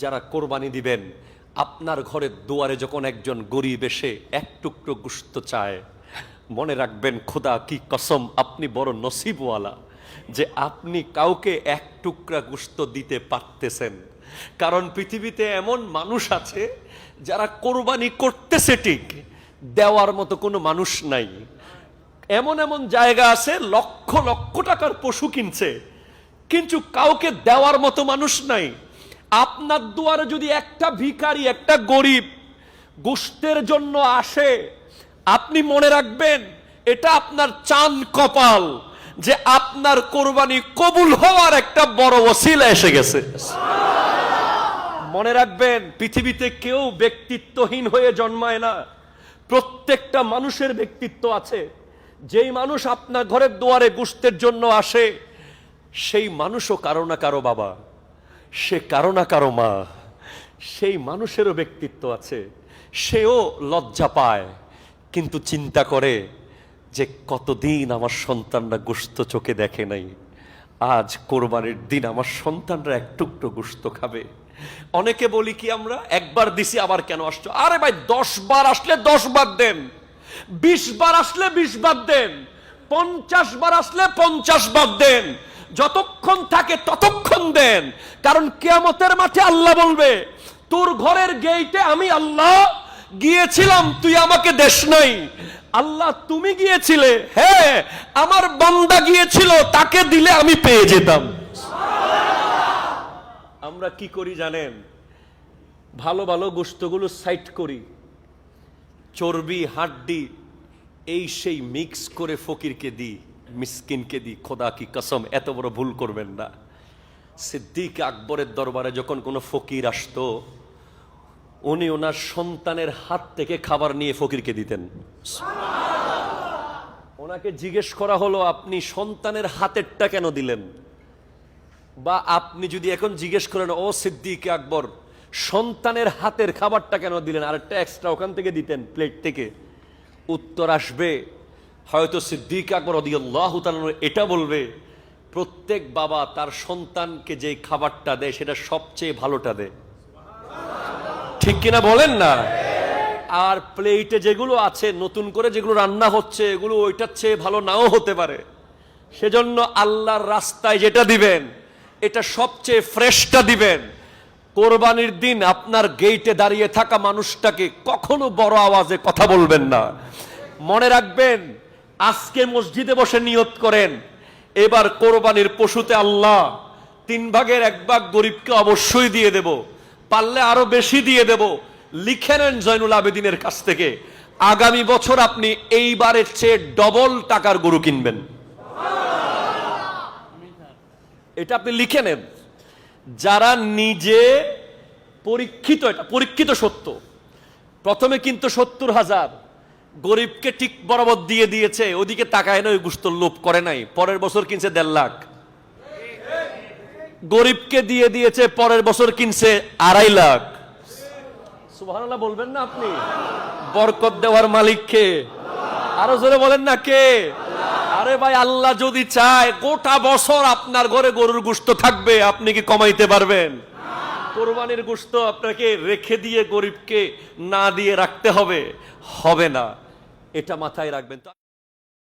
যারা কোরবানি দিবেন, আপনার ঘরের দুয়ারে যখন একজন গরিব এসে এক টুকরো গুস্ত চায়, মনে রাখবেন, খোদা, কি কসম, আপনি বড় নসিবওয়ালা যে আপনি কাউকে এক টুকরা গুস্ত দিতে পারতেছেন। কারণ পৃথিবীতে এমন মানুষ আছে যারা কোরবানি করতেছে ঠিক, দেওয়ার মতো কোনো মানুষ নাই। এমন এমন জায়গা আছে, লক্ষ লক্ষ টাকার পশু কিনছে, কিন্তু কাউকে দেওয়ার মতো মানুষ নাই। আপনার দুয়ারে যদি একটা ভিখারি, একটা গরিব গোষ্ঠের জন্য আসে, আপনি মনে রাখবেন এটা আপনার চান কপাল যে আপনার কোরবানি কবুল হওয়ার একটা বড় ওসিলা এসে গেছে। মনে রাখবেন, পৃথিবীতে কেউ ব্যক্তিত্বহীন হয়ে জন্মায় না। প্রত্যেকটা মানুষের ব্যক্তিত্ব আছে। যেই মানুষ আপনার ঘরের দুয়ারে গুস্তের জন্য আসে, সেই মানুষও কারও না কারও বাবা। সে কারও না কারও মা, সেই মানুষেরও ব্যক্তিত্ব আছে, সেও লজ্জা পায়, কিন্তু চিন্তা করে যে কতদিন আমার সন্তানরা গোস্ত চোখে দেখে নাই। আজ কোরবানির দিন আমার সন্তানরা এক টুকরো গোস্ত খাবে। অনেকে বলি কি আমরা একবার দিছি, আবার কেন আসছো? আরে ভাই, দশ বার আসলে দশ বার দেন। বিশ বার আসলে বিশ বার দেন। পঞ্চাশ বার আসলে পঞ্চাশ বার দেন। যতক্ষণ থাকে ততক্ষণ দেন। কারণ কেয়ামতের মাঠে আল্লাহ বলবে, তোর ঘরের গেইটে আমি আল্লাহ, গিয়েছিলাম, তুই আমাকে দেশ নাই। আল্লাহ, তুমি গিয়েছিলে হ্যাঁ আমার বান্দা গিয়েছিল, তাকে দিলে আমি পেয়ে যেতাম। আমরা কি করি জানেন? ভালো ভালো গোস্তগুলো সাইট করি। চর্বি, হাড্ডি, এই সেই মিক্স করে ফকিরকে দিই। মিসকিনকে দিই খোদা কি কসম এত বড় ভুল করবেন না। সিদ্দিক আকবরের দরবারে যখন কোনো ফকির আসতো উনি ওনার সন্তানের হাত থেকে খাবার নিয়ে ফকিরকে দিতেন। ওনাকে জিজ্ঞেস করা হলো আপনি সন্তানের হাতেরটা কেন দিলেন? বা আপনি যদি এখন জিজ্ঞেস করেন ও সিদ্দিক আকবর সন্তানের হাতের খাবারটা কেন দিলেন? আরেকটা এক্সট্রা ওখান থেকে দিতেন প্লেট থেকে। উত্তর আসবে হয়তো সিদ্দিক আকবর অদিয়াল্লাহ এটা বলবে, প্রত্যেক বাবা তার সন্তানকে যে খাবারটা দেয় সেটা সবচেয়ে ভালোটা দেয়। ঠিক কিনা বলেন না? আর প্লেটে যেগুলো আছে, নতুন করে যেগুলো রান্না হচ্ছে, এগুলো ওইটার চেয়ে ভালো নাও হতে পারে। সেজন্য আল্লাহর রাস্তায় যেটা দিবেন, এটা সবচেয়ে ফ্রেশটা দিবেন। কোরবানির দিন আপনার গেইটে দাঁড়িয়ে থাকা মানুষটাকে কখনো বড় আওয়াজে কথা বলবেন না। মনে রাখবেন আজকে মসজিদে বসে নিয়ত করেন, এবার কোরবানির পশুতে আল্লাহ তিন ভাগের এক ভাগ গরিবকে অবশ্যই দিয়ে দেব, পারলে আরও বেশি দিয়ে দেব, লিখে নেন জয়নুল আবেদিনের কাছ থেকে, আগামী বছর আপনি এইবারের চেয়ে ডবল টাকার গরু কিনবেন। এটা আপনি লিখে নেন। যারা নিজে পরীক্ষিত, এটা পরীক্ষিত সত্য, প্রথমে কিন্তু সত্তর হাজার গরিবকে ঠিক বরাবর দিয়ে দিয়েছে, ওদিকে তাকায় না, ওই গুস্তর লোভ করে নাই। পরের বছর কিনছে দেড় লাখ। গরিবকে দিয়ে দিয়েছে, পরের বছর কিনছে আড়াই লাখ। সুবহানাল্লাহ বলবেন না আপনি? বরকত দেওয়ার মালিক কে আরও জোরে বলেন না কে? আরে ভাই, আল্লাহ যদি চায়, গোটা বছর আপনার ঘরে গরুর গুস্ত থাকবে, আপনি কি কমাইতে পারবেন? কোরবানির গোস্ত আপনাকে রেখে দিয়ে গরিবকে না দিয়ে রাখতে হবে। হবে না। এটা মাথায় রাখবেন।